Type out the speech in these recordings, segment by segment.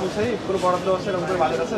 যে পুরো বরাদ্দ আছে এরকম করে বাজেট আছে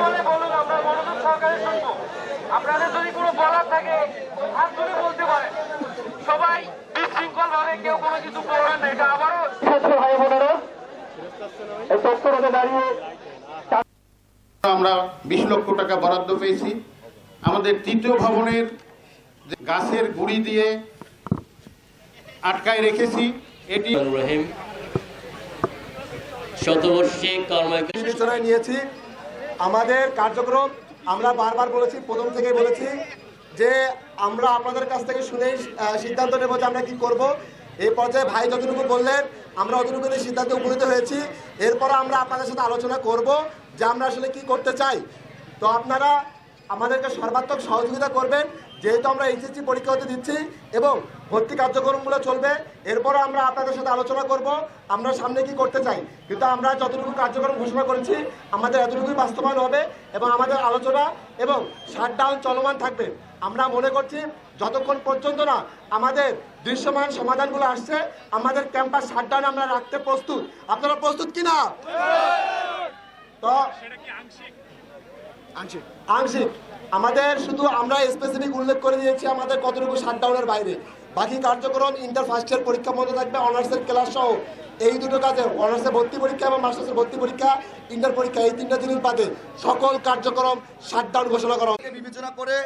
বলে বলুন আমরা মনোযোগ সহকারে শুনব আপনাদের যদি কোনো বলার থাকে হাত তুলে বলতে পারেন সবাই বিশৃঙ্খল ভাবে কেউ কোনো কিছু বলবেন না এটা আবারও ভাই বোনেরা এই তৎপরতা দাঁড়িয়ে আমরা বিশ লক্ষ টাকা বরাদ্দ পেয়েছি। আমাদের তৃতীয় ভবনের গাছের গুড়ি দিয়ে আটকায় রেখেছি এটি রহিম শতবর্ষী কর্মকে বিবেচনায় নিয়েছি। আমাদের কার্যক্রম আমরা বারবার বলেছি প্রথম থেকে বলেছি যে আমরা আপনাদের কাছ থেকে শুনেই আহ, সিদ্ধান্ত নেব যে আমরা কি করব। এই পর্যায়ে ভাই যতটুকু বললেন আমরা অতটুকু সিদ্ধান্তে উপনীত হয়েছি। এরপর আমরা আপনাদের সাথে আলোচনা করব যে আমরা আসলে কি করতে চাই। তো আপনারা আমাদেরকে সর্বাত্মক সহযোগিতা করবেন, যেহেতু আমরা এইচএসসি পরীক্ষা হতে দিচ্ছি এবং ভর্তি কার্যক্রমগুলো চলবে। এরপরও আমরা আপনাদের সাথে আলোচনা করব, আমরা সামনে কি করতে চাই। কিন্তু আমরা যতটুকু কার্যক্রম ঘোষণা করেছি, আমাদের এতটুকুই বাস্তবায়ন হবে এবং আমাদের আলোচনা এবং শাটডাউন চলমান থাকবে। আমরা মনে করছি যতক্ষণ পর্যন্ত না আমাদের দৃশ্যমান সমাধানগুলো আসছে আমাদের ক্যাম্পাস শাটডাউন আমরা রাখতে প্রস্তুত। আপনারা প্রস্তুত কিনা? তো আংশিক? আংশিক। আমাদের শুধু আমরা স্পেসিফিক উল্লেখ করে দিয়েছি আমাদের কতটুকু শাটডাউনের বাইরে। বাকি কার্যক্রম ইন্টার ফার্স্ট ইয়ার পরীক্ষা মতো থাকবে অনার্সের ক্লাস সহ। এই দুটো কাজে অনার্সের ভর্তি পরীক্ষা এবং মাস্টার্সের ভর্তি পরীক্ষা ইন্টার পরীক্ষা এই তিনটা জিনিস বাদে সকল কার্যক্রম শাটডাউন ঘোষণা করা বিবেচনা করে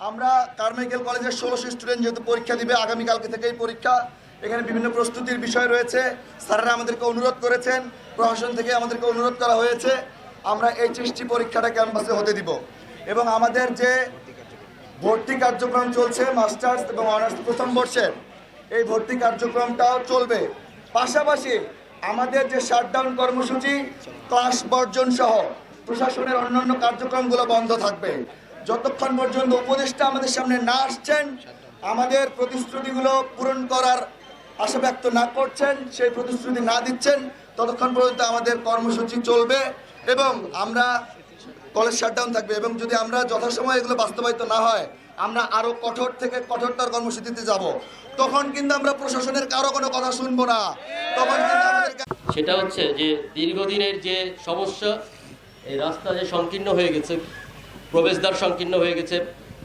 আমরা কারমাইকেল কলেজের ষোলোশো স্টুডেন্ট যেহেতু পরীক্ষা দিবে, আগামীকালকে থেকেই পরীক্ষা। এখানে বিভিন্ন প্রস্তুতির বিষয় রয়েছে। স্যাররা আমাদেরকে অনুরোধ করেছেন, প্রশাসন থেকে আমাদেরকে অনুরোধ করা হয়েছে, আমরা এইচএসটি পরীক্ষাটা ক্যাম্পাসে হতে দিব। এবং আমাদের যে ভর্তি কার্যক্রম চলছে, মাস্টার্স এবং অনার্স প্রথম বর্ষের, এই ভর্তি কার্যক্রমটাও চলবে। পাশাপাশি আমাদের যে শাটডাউন কর্মসূচি, ক্লাস বর্জন সহ প্রশাসনের অন্যান্য কার্যক্রমগুলো বন্ধ থাকবে। যতক্ষণ পর্যন্ত উপদেষ্টা আমাদের সামনে না আসছেন, আমাদের প্রতিশ্রুতিগুলো পূরণ করার আশা ব্যক্ত না করছেন, সেই প্রতিশ্রুতি না দিচ্ছেন, ততক্ষণ পর্যন্ত আমাদের কর্মসূচি চলবে এবং আমরা কলেজ শাটডাউন থাকবে এবং যদি আমরা যথাসময়ে এগুলো বাস্তবায়িত না হয়, আমরা আরও কঠোর থেকে কঠোরতর কর্মসূচিতে যাব। তখন কিন্তু আমরা প্রশাসনের কারও কোনো কথা শুনব না। তখন কিন্তু সেটা হচ্ছে যে দীর্ঘদিনের যে সমস্যা, এই রাস্তা যে সংকীর্ণ হয়ে গেছে প্রবেশদ্বার সংকীর্ণ হয়ে গেছে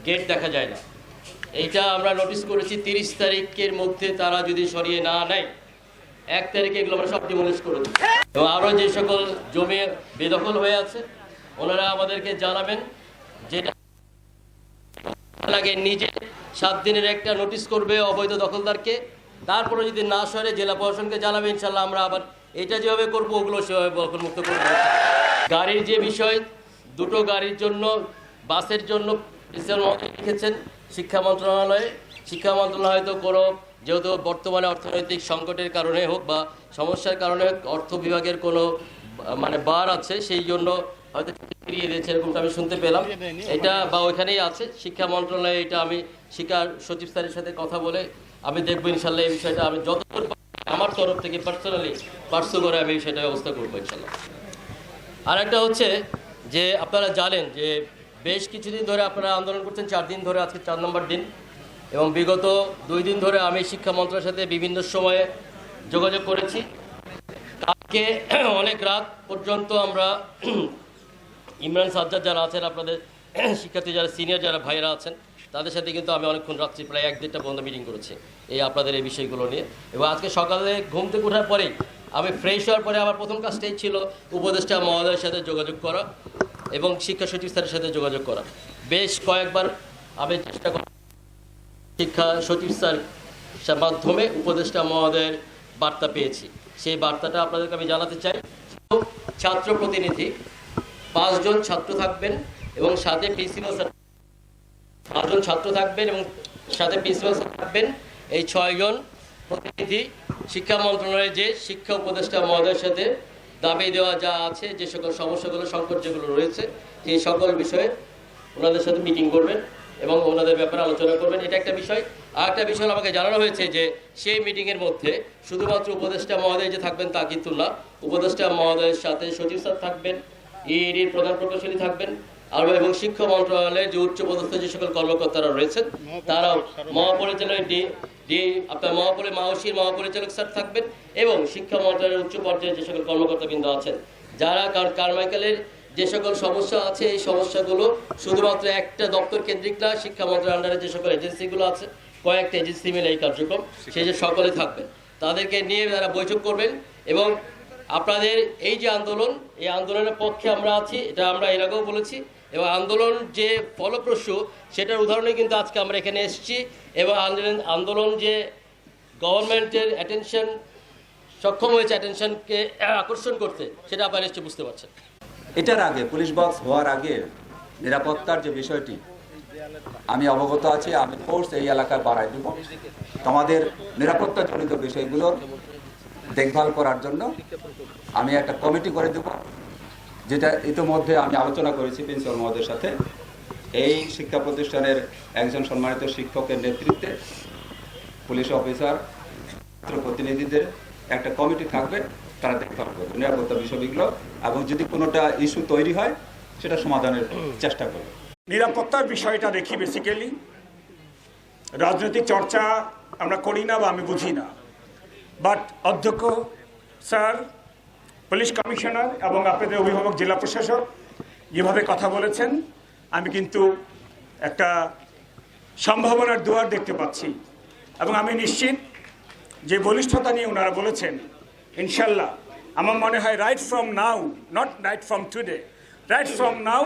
গেট দেখা যায় না। এইটা আমরা নোটিশ করেছি তিরিশ তারিখের মধ্যে তারা যদি সরিয়ে না নেয়, এক তারিখে এগুলো আমরা সব ডিমোলিশ করে দেবো। এবং আরও যে সকল জমি বেদখল হয়ে আছে, ওনারা আমাদেরকে জানাবেন যেটা লাগে নিজে সাত দিনের একটা নোটিশ করবে অবৈধ দখলদারকে, তারপরে যদি না সরে জেলা প্রশাসনকে জানাবে ইনশাল্লাহ আমরা আবার এটা যেভাবে করব, ওগুলো সেভাবে দখলমুক্ত করব। গাড়ির যে বিষয়, দুটো গাড়ির জন্য বাসের জন্য লিখেছেন শিক্ষা মন্ত্রণালয়ে। শিক্ষা মন্ত্রণালয় তো কোনো যেহেতু বর্তমানে অর্থনৈতিক সংকটের কারণে হোক বা সমস্যার কারণে অর্থ বিভাগের কোনো মানে বার আছে, সেই জন্য হয়তো ফিরিয়ে দিয়েছে, এরকমটা আমি শুনতে পেলাম। এটা বা ওইখানেই আছে। শিক্ষা মন্ত্রণালয়ে এটা আমি শিক্ষা সচিব স্যারের সাথে কথা বলে আমি দেখব ইনশাল্লাহ এই বিষয়টা। আমি যতদূর আমার তরফ থেকে পার্সোনালি পার্সু করে আমি বিষয়টা ব্যবস্থা করব ইনশাল্লাহ। আর একটা হচ্ছে যে আপনারা জানেন যে বেশ কিছুদিন ধরে আপনারা আন্দোলন করছেন, চার দিন ধরে আজকে চার নম্বর দিন। এবং বিগত দুই দিন ধরে আমি শিক্ষা মন্ত্রণালয়ের সাথে বিভিন্ন সময়ে যোগাযোগ করেছি। আজকে অনেক রাত পর্যন্ত আমরা ইমরান সাজ্জাদ যারা আছেন, আপনাদের শিক্ষার্থী যারা সিনিয়র যারা ভাইরা আছেন, তাদের সাথে কিন্তু আমি অনেকক্ষণ রাত্রি প্রায় এক দেড়টা পর্যন্ত মিটিং করেছি এই আপনাদের এই বিষয়গুলো নিয়ে। এবং আজকে সকালে ঘুম থেকে ওঠার পরেই আমি ফ্রেশ হওয়ার পরে আমার প্রথম কাজটাই ছিল উপদেষ্টা মহোদয়ের সাথে যোগাযোগ করা। এবং শিক্ষা সচিব স্যারের সাথে যোগাযোগ করা। বেশ কয়েকবার আমি চেষ্টা করি শিক্ষা সচিব স্যার মাধ্যমে উপদেষ্টা মহোদয়ের বার্তা পেয়েছি। সেই বার্তাটা আপনাদেরকে আমি জানাতে চাই। ছাত্র প্রতিনিধি পাঁচজন ছাত্র থাকবেন এবং সাথে প্রিন্সিপাল স্যার পাঁচজন ছাত্র থাকবেন এবং সাথে প্রিন্সিপাল স্যার থাকবেন। এই ছয়জন প্রতিনিধি শিক্ষা মন্ত্রণালয়ের যে শিক্ষা উপদেষ্টা মহোদয়ের সাথে দাবি দেওয়া যা আছে, যে সকল সমস্যাগুলো সংকট যেগুলো রয়েছে, সেই সকল বিষয়ে ওনাদের সাথে মিটিং করবেন এবং ওনাদের ব্যাপারে আলোচনা করবেন। এটা একটা বিষয়। আর একটা বিষয় আমাকে জানানো হয়েছে যে, সেই মিটিংয়ের মধ্যে শুধুমাত্র উপদেষ্টা মহোদয় যে থাকবেন তা কিন্তু না। উপদেষ্টা মহোদয়ের সাথে সচিব স্যার থাকবেন ইডির প্রধান প্রকৌশলী থাকবেন আর এবং শিক্ষা মন্ত্রণালয়ের যে উচ্চ পদস্থ যে সকল কর্মকর্তারা রয়েছেন তারাও মহাপরিচালক ডি ডি আপনার মহাপরি মাহসির মহাপরিচালক স্যার থাকবেন এবং শিক্ষা মন্ত্রণালয়ের উচ্চ পর্যায়ে যে সকল কর্মকর্তাবৃন্দ আছেন যারা কার- কারমাইকেলের যে সকল সমস্যা আছে এই সমস্যাগুলো শুধুমাত্র একটা দপ্তর কেন্দ্রিক না শিক্ষা মন্ত্রণালয়ের আন্ডারে যে সকল এজেন্সিগুলো আছে কয়েকটা এজেন্সি মিলে এই কার্যক্রম সেই যে সকলে থাকবেন। তাদেরকে নিয়ে তারা বৈঠক করবেন এবং আপনাদের এই যে আন্দোলন এই আন্দোলনের পক্ষে আমরা আছি এটা আমরা এর আগেও বলেছি এবং আন্দোলন যে ফলপ্রসূ, সেটার উদাহরণে কিন্তু আজকে আমরা এখানে এসেছি। এবং আন্দোলন আন্দোলন যে গভর্নমেন্টের অ্যাটেনশন সক্ষম হয়েছে অ্যাটেনশনকে আকর্ষণ করতে, সেটা আপনারা নিশ্চয়ই বুঝতে পারছেন। এটার আগে, পুলিশ বক্স হওয়ার আগে নিরাপত্তার যে বিষয়টি, আমি অবগত আছি, আমি ফোর্স এই এলাকায় বাড়াই দেব। তোমাদের নিরাপত্তাজনিত বিষয়গুলোর দেখভাল করার জন্য আমি একটা কমিটি করে দেব। যেটা ইতিমধ্যে আমি আলোচনা করেছি প্রিন্সিপাল মহোদয়ের সাথে, এই শিক্ষা প্রতিষ্ঠানের একজন সম্মানিত শিক্ষকের নেতৃত্বে পুলিশ অফিসার, ছাত্র প্রতিনিধিদের একটা কমিটি থাকবে, তারা দেখভাল করবে, নিরাপত্তা বিষয়গুলো, এবং যদি কোনোটা ইস্যু তৈরি হয়, সেটা সমাধানের চেষ্টা করবে। নিরাপত্তার বিষয়টা দেখি বেসিক্যালি রাজনৈতিক চর্চা আমরা করি না বা আমি বুঝি না। বাট অধ্যক্ষ স্যার পুলিশ কমিশনার এবং আপনাদের অভিভাবক জেলা প্রশাসক যেভাবে কথা বলেছেন, আমি কিন্তু একটা সম্ভাবনার দুয়ার দেখতে পাচ্ছি। এবং আমি নিশ্চিত যে বলিষ্ঠতা নিয়ে ওনারা বলেছেন, ইনশাল্লাহ, আমার মনে হয় right from now not right from today right from now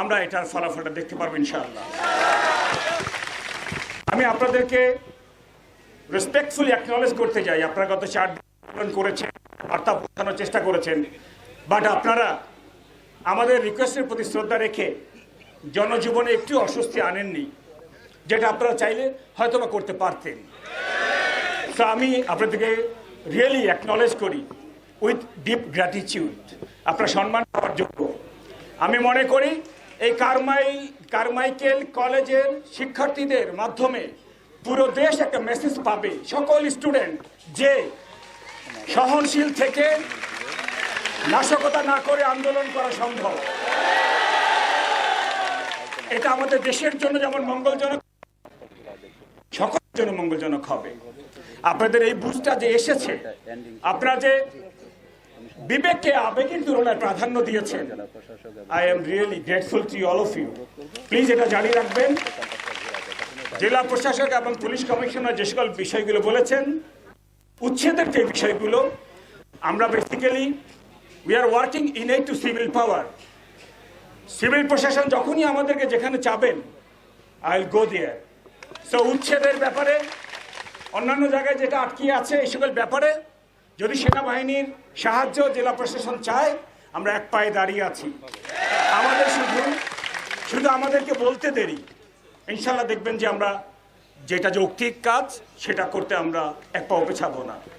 আমরা এটার ফলাফলটা দেখতে পারব ইনশাআল্লাহ আমি আপনাদেরকে রেসপেক্টফুলি অ্যাকনলেজ করতে চাই, আপনারা গত চার দিন করেছেন। বার্তা পৌঁছানোর চেষ্টা করেছেন। বাট আপনারা আমাদের রিকোয়েস্টের প্রতি শ্রদ্ধা রেখে জনজীবনে একটু অস্বস্তি আনেননি, যেটা আপনারা চাইলে হয়তো বা করতে পারতেন। তো আমি আপনাদেরকে রিয়েলি অ্যাকনলেজ করি উইথ ডিপ গ্র্যাটিচিউড আপনার সম্মান পাওয়ার যোগ্য। আমি মনে করি এই কারমাই, কারমাইকেল কলেজের শিক্ষার্থীদের মাধ্যমে পুরো দেশ একটা মেসেজ পাবে। সকল স্টুডেন্ট যে সহনশীল থেকে নাশকতা না করে আন্দোলন করা সম্ভব। এটা আমাদের দেশের জন্য যেমন মঙ্গলজনক, সকলের জন্য মঙ্গলজনক হবে। আপনাদের এই বুঝটা যে এসেছে, আপনারা যে বিবেককে, আবেগের তুলনায় প্রাধান্য দিয়েছেন I am really grateful to all of you please এটা জারি রাখবেন। জেলা প্রশাসক এবং পুলিশ কমিশনার যে সকল বিষয়গুলো বলেছেন উচ্ছেদের যে বিষয়গুলো, আমরা basically we are working in a to civil power civil প্রশাসন যখনই আমাদেরকে যেখানে চাবেন I will go there so উচ্ছেদের ব্যাপারে, অন্যান্য জায়গায় যেটা আটকিয়ে আছে এই সকল ব্যাপারে, যদি সেনাবাহিনীর সাহায্য জেলা প্রশাসন চায়, আমরা এক পায়ে দাঁড়িয়ে আছি। আমাদের শুধু শুধু আমাদেরকে বলতে দেরি। ইনশাল্লাহ দেখবেন যে আমরা যেটা যৌক্তিক কাজ সেটা করতে আমরা এক পা পেছাবো না।